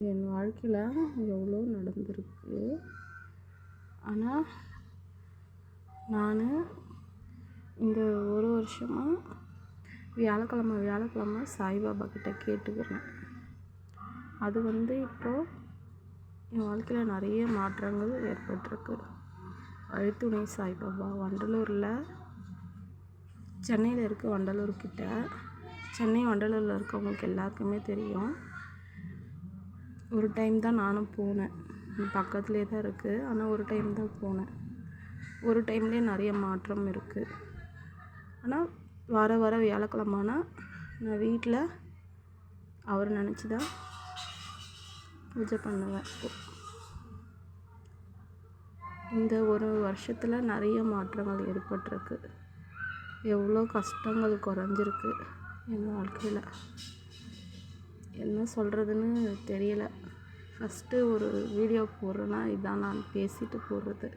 என் வாழ்க்கையில் எவ்வளோ நடந்திருக்கு. ஆனால் நான் இந்த ஒரு வருஷமாக வியாழக்கிழமை வியாழக்கிழமை சாய்பாபா கிட்ட கேட்டுக்கிறேன். அது வந்து இப்போது என் வாழ்க்கையில் நிறைய மாற்றங்கள் ஏற்பட்டிருக்கு. அழுத்துணை சாய்பாபா வண்டலூரில் சென்னையில் இருக்க வண்டலூர் கிட்ட சென்னை வண்டலூரில் இருக்கவங்களுக்கு எல்லாருக்குமே தெரியும். ஒரு டைம் தான் நானும் போனேன். பக்கத்துலேயே தான் இருக்குது ஆனால் ஒரு டைம் தான் போனேன். ஒரு டைம்லேயே நிறைய மாற்றம் இருக்குது ஆனால் வார வர வியாழக்கிழம ஆனால் நான் வீட்டில் அவர் நினச்சி தான் பூஜை பண்ணுவேன். இந்த ஒரு வருஷத்தில் நிறைய மாற்றங்கள் ஏற்பட்டிருக்கு. எவ்வளோ கஷ்டங்கள் குறைஞ்சிருக்கு என் வாழ்க்கையில். என்ன சொல்கிறதுன்னு தெரியல. ஃபஸ்ட்டு ஒரு வீடியோ போடுறேன்னா இதான் நான் பேசிட்டு போடுறது.